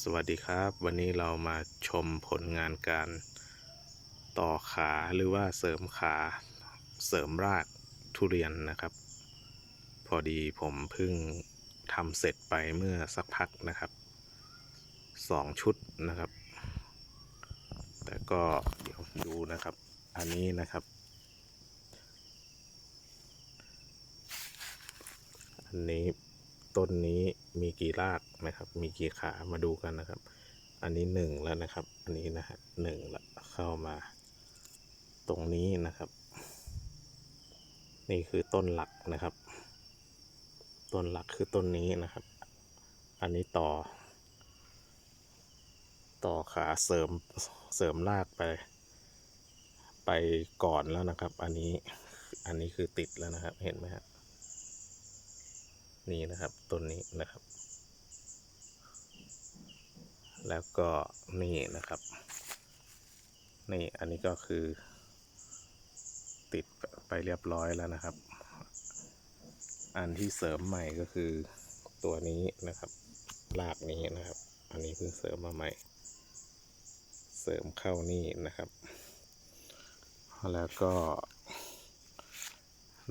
สวัสดีครับ วันนี้เรามาชมผลงานการต่อขาหรือว่าเสริมขาเสริมรากทุเรียนนะครับ พอดีผมเพิ่งทำเสร็จไปเมื่อสักพักนะครับสองชุดนะครับ แต่ก็เดี๋ยวดูนะครับ อันนี้นะครับ อันนี้ ต้นนี้มีกี่รากนะครับ มีกี่ขามาดูกันนะครับ อันนี้หนึ่งแล้วนะครับ อันนี้นะฮะหนึ่งละเข้ามา ตรงนี้นะครับ นี่คือต้นหลักนะครับ ต้นหลักคือต้นนี้นะครับ อันนี้ต่อ ต่อขาเสริมเสริมรากไป ไปก่อนแล้วนะครับ อันนี้อันนี้คือติดแล้วนะครับ เห็นไหมครับ นี่นะครับต้นนี้นะครับ แล้วก็นี่นะครับ นี่อันนี้ก็คือ ติดไปเรียบร้อยแล้วนะครับ อันที่เสริมใหม่ก็คือตัวนี้นะครับรากนี้นะครับ อันนี้เพิ่งเสริมมาใหม่ เสริมเข้านี่นะครับ แล้วก็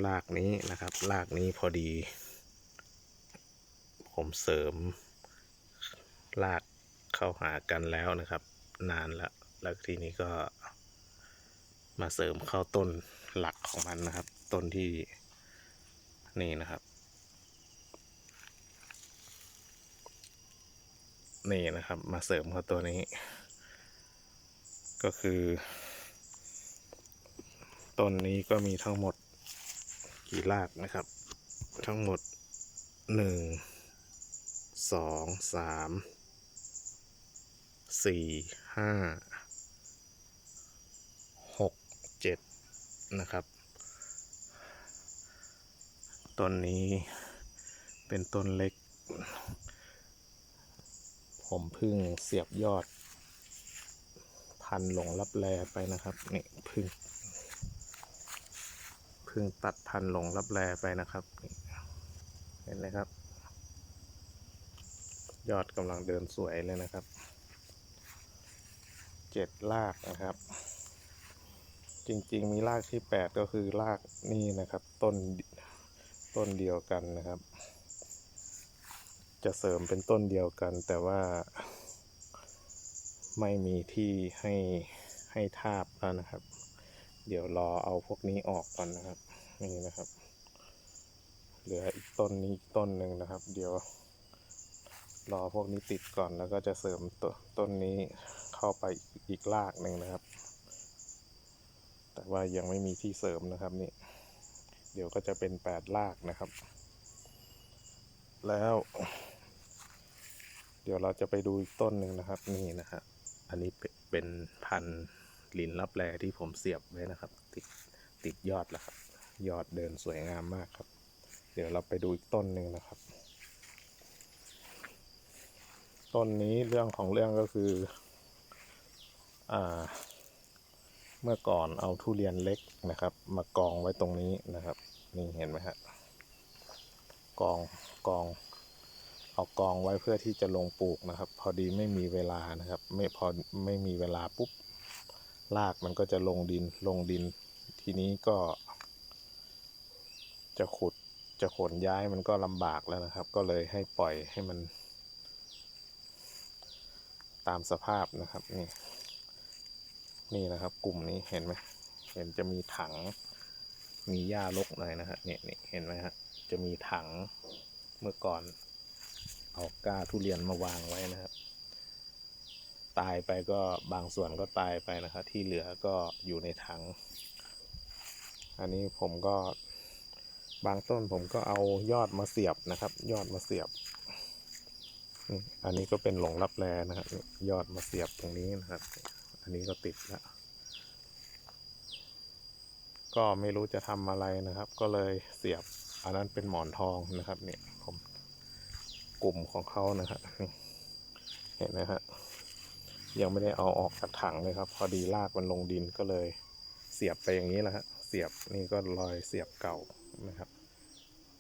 รากนี้นะครับรากนี้พอดี ผมเสริมลากเข้าหากันแล้วนะครับ นานแล้วแล้วทีนี้ก็มาเสริมเข้าต้นหลักของมันนะครับ ต้นที่นี่นะครับ นี่นะครับมาเสริมเข้าตัวนี้ ก็คือ ต้นนี้ก็มีทั้งหมดกี่รากนะครับ ทั้งหมดหนึ่ง สองสามสี่ห้าหกเจ็ดนะครับ ต้นนี้เป็นต้นเล็ก ผมเพิ่งเสียบยอด พันหลงรับแลไปนะครับ นี่พึ่งพึ่งตัดพันหลงรับแลไปนะครับ เห็นไหมครับ ยอดกำลังเดินสวยเลยนะครับ เจ็ดรากนะครับ จริงๆมีรากที่แปดก็คือรากนี่นะครับ ต้นต้นเดียวกันนะครับ จะเสริมเป็นต้นเดียวกัน แต่ว่า ไม่มีที่ให้ให้ทาบแล้วนะครับ เดี๋ยวรอเอาพวกนี้ออกก่อนนะครับนี่นะครับ เหลืออีกต้นนี้อีกต้นหนึ่งนะครับ เดี๋ยว รอพวกนี้ติดก่อนแล้วก็จะเสริมตต้นนี้เข้าไปอีกรากหนึ่งนะครับ แต่ว่ายังไม่มีที่เสริมนะครับนี่ เดี๋ยวก็จะเป็นแปดรากนะครับ แล้ว เดี๋ยวเราจะไปดูอีกต้นหนึ่งนะครับ นี่นะฮะอันนี้เป็นพันธุ์ลินลับแลที่ผมเสียบไว้นะครับ ติดติดยอดแล้วครับ ยอดเดินสวยงามมากครับ เดี๋ยวเราไปดูอีกต้นหนึ่งนะครับ ต้นนี้เรื่องของเรื่องก็คือ อ่า เมื่อก่อนเอาทุเรียนเล็กนะครับ มากองไว้ตรงนี้นะครับ นี่เห็นไหมฮะกองกอง เอากองไว้เพื่อที่จะลงปลูกนะครับ พอดีไม่มีเวลานะครับ ไม่พอไม่มีเวลาปุ๊บรากมันก็จะลงดินลงดิน ทีนี้ก็ จะขุดจะขนย้ายมันก็ลำบากแล้วนะครับ ก็เลยให้ปล่อยให้มัน ตามสภาพนะครับนี่นี่นะครับ กลุ่มนี้เห็นไหมเห็นจะมีถัง มีหญ้ารกหน่อยนะฮะเนี่ยนี่เห็นไหมฮะจะมีถังเมื่อก่อนเอาก้าทุเรียนมาวางไว้นะครับ ตายไปก็บางส่วนก็ตายไปนะครับ ที่เหลือก็อยู่ในถัง อันนี้ผมก็บางต้นผมก็เอายอดมาเสียบนะครับ ยอดมาเสียบ อันนี้ก็เป็นหลงรับแลนะครับ ยอดมาเสียบตรงนี้นะครับ อันนี้ก็ติดแล้ว ก็ไม่รู้จะทำอะไรนะครับ ก็เลยเสียบ อันนั้นเป็นหมอนทองนะครับ เนี่ยผมกลุ่มของเขานะครับเห็นไหมฮะยังไม่ได้เอาออกจากถังเลยครับ พอดีลากมันลงดินก็เลยเสียบไปอย่างนี้แหละฮะเสียบนี่ก็รอยเสียบเก่านะครับ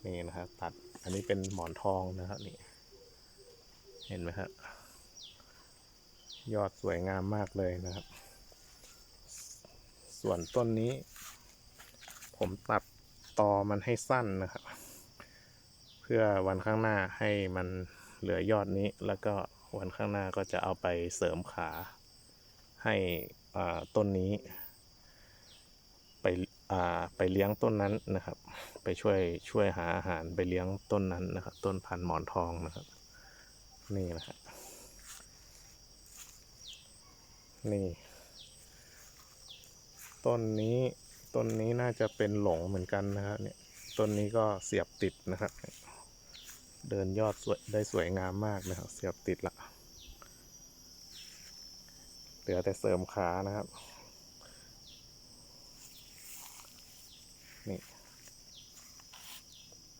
นี่นะฮะตัดอันนี้เป็นหมอนทองนะครับนี่ เห็นไหมฮะยอดสวยงามมากเลยนะครับ ส่วนต้นนี้ ผมตัดตอมันให้สั้นนะครับ เพื่อวันข้างหน้าให้มันเหลือยอดนี้ แล้วก็วันข้างหน้าก็จะเอาไปเสริมขาให้ต้นนี้ไปไปเลี้ยงต้นนั้นนะครับ ไปช่วยช่วยหาอาหารไปเลี้ยงต้นนั้นนะครับ ต้นพันหมอนทองนะครับ นี่นะครับนี่ ต้นนี้ต้นนี้น่าจะเป็นหลงเหมือนกันนะครับเนี่ยต้นนี้ก็เสียบติดนะครับเดินยอดสวยได้สวยงามมากนะครับ เสียบติดละเหลือแต่เสริมขานะครับนี่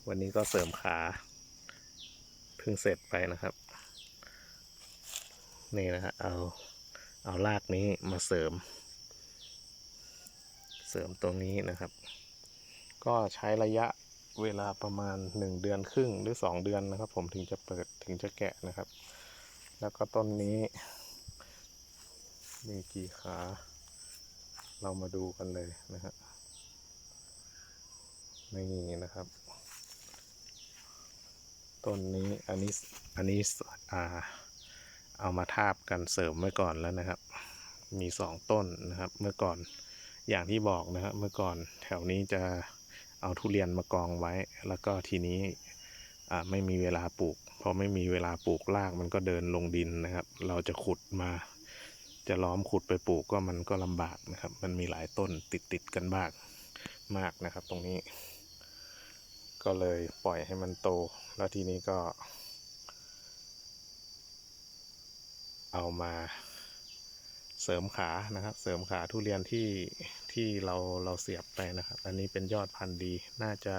วันนี้ก็เสริมขาเพิ่งเสร็จไปนะครับ นี่นะฮะเอาเอารากนี้มาเสริม เสริมตรงนี้นะครับ ก็ใช้ระยะเวลาประมาณ 1 เดือนครึ่งหรือ 2 เดือนนะครับ ผมถึงจะเปิดถึงจะแกะนะครับ แล้วก็ต้นนี้ มีกี่ขา เรามาดูกันเลยนะฮะนี่นะครับ ต้นนี้อันนี้อันนี้อ่า เอามาทาบกันเสริมไว้ก่อนแล้วนะครับ มีสองต้นนะครับ เมื่อก่อนอย่างที่บอกนะครับ เมื่อก่อนแถวนี้จะเอาทุเรียนมากองไว้ แล้วก็ทีนี้ไม่มีเวลาปลูกพอไม่มีเวลาปลูกรากมันก็เดินลงดินนะครับ เราจะขุดมา จะล้อมขุดไปปลูกก็มันก็ลำบากนะครับ มันมีหลายต้นติดติดกันบ้างมากนะครับ ตรงนี้ ก็เลยปล่อยให้มันโต แล้วทีนี้ก็ เอามาเสริมขานะครับ เสริมขาทุเรียนที่ที่เราเราเสียบไปนะครับ อันนี้เป็นยอดพันธุ์ดี น่าจะ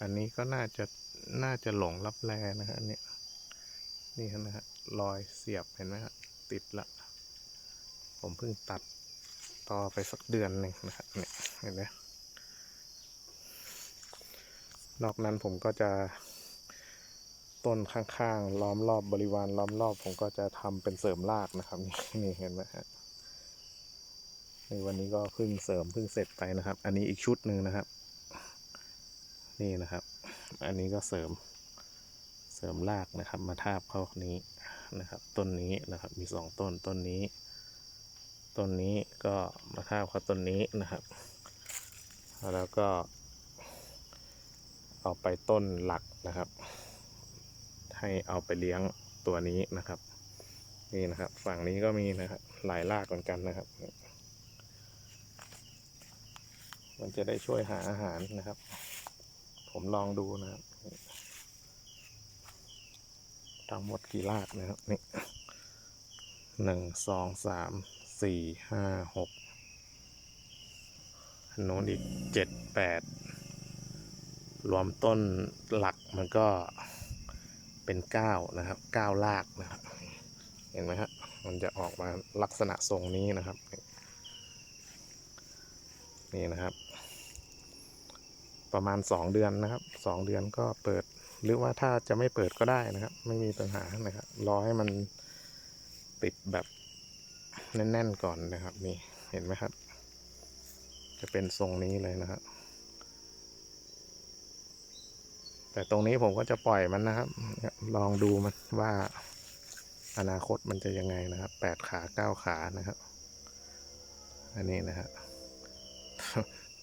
อันนี้ก็น่าจะน่าจะหลงรับแลนะฮะอันเนี่ยนี่นะฮะรอยเสียบเห็นไหมฮะติดละ ผมเพิ่งตัดต่อไปสักเดือนหนึ่งนะครับเนี่ยเห็นไหมนอกนั้นผมก็จะ ต้นข้างๆ ล้อมรอบบริวารล้อมรอบ ผมก็จะทำเป็นเสริมรากนะครับนี่เห็นไหมฮะในวันนี้ก็เพิ่งเสริมเพิ่งเสร็จไปนะครับ อันนี้อีกชุดหนึ่งนะครับ นี่นะครับ อันนี้ก็เสริมเสริมรากนะครับ มาทาบเข้านี้นะครับ ต้นนี้นะครับ มีสองต้นต้นนี้ต้นนี้ก็มาทาบเข้าต้นนี้นะครับ แล้วก็เอาไปต้นหลักนะครับ ให้เอาไปเลี้ยงตัวนี้นะครับ นี่นะครับ ฝั่งนี้ก็มีนะครับหลายรากเหมือนกันนะครับ มันจะได้ช่วยหาอาหารนะครับ ผมลองดูนะครับทั้งหมดกี่รากนะครับนี่หนึ่งสองสามสี่ห้าหกโน้นอีกเจ็ดแปดรวมต้นหลักมันก็ เป็นเก้านะครับเก้ารากนะครับ เห็นไหมฮะมันจะออกมาลักษณะทรงนี้นะครับ นี่นะครับ ประมาณสองเดือนนะครับสองเดือนก็เปิดหรือว่าถ้าจะไม่เปิดก็ได้นะครับ ไม่มีปัญหานะครับรอให้มันติดแบบแน่นๆก่อนนะครับ นี่เห็นไหมครับ จะเป็นทรงนี้เลยนะครับ แต่ตรงนี้ผมก็จะปล่อยมันนะครับ ลองดูมันว่าอนาคตมันจะยังไงนะครับแปดขาเก้าขานะครับ อันนี้นะฮะ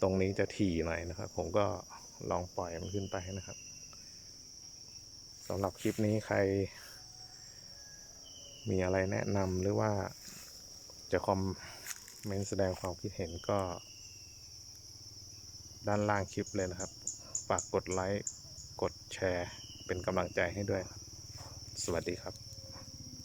ตรงนี้จะถี่หน่อยนะครับ ผมก็ลองปล่อยมันขึ้นไปนะครับสำหรับคลิปนี้ใคร มีอะไรแนะนำหรือว่าจะคอมเมนต์แสดงความคิดเห็นก็ ด้านล่างคลิปเลยนะครับ ฝากกดไลค์ แชร์ เป็นกำลังใจให้ด้วย สวัสดีครับ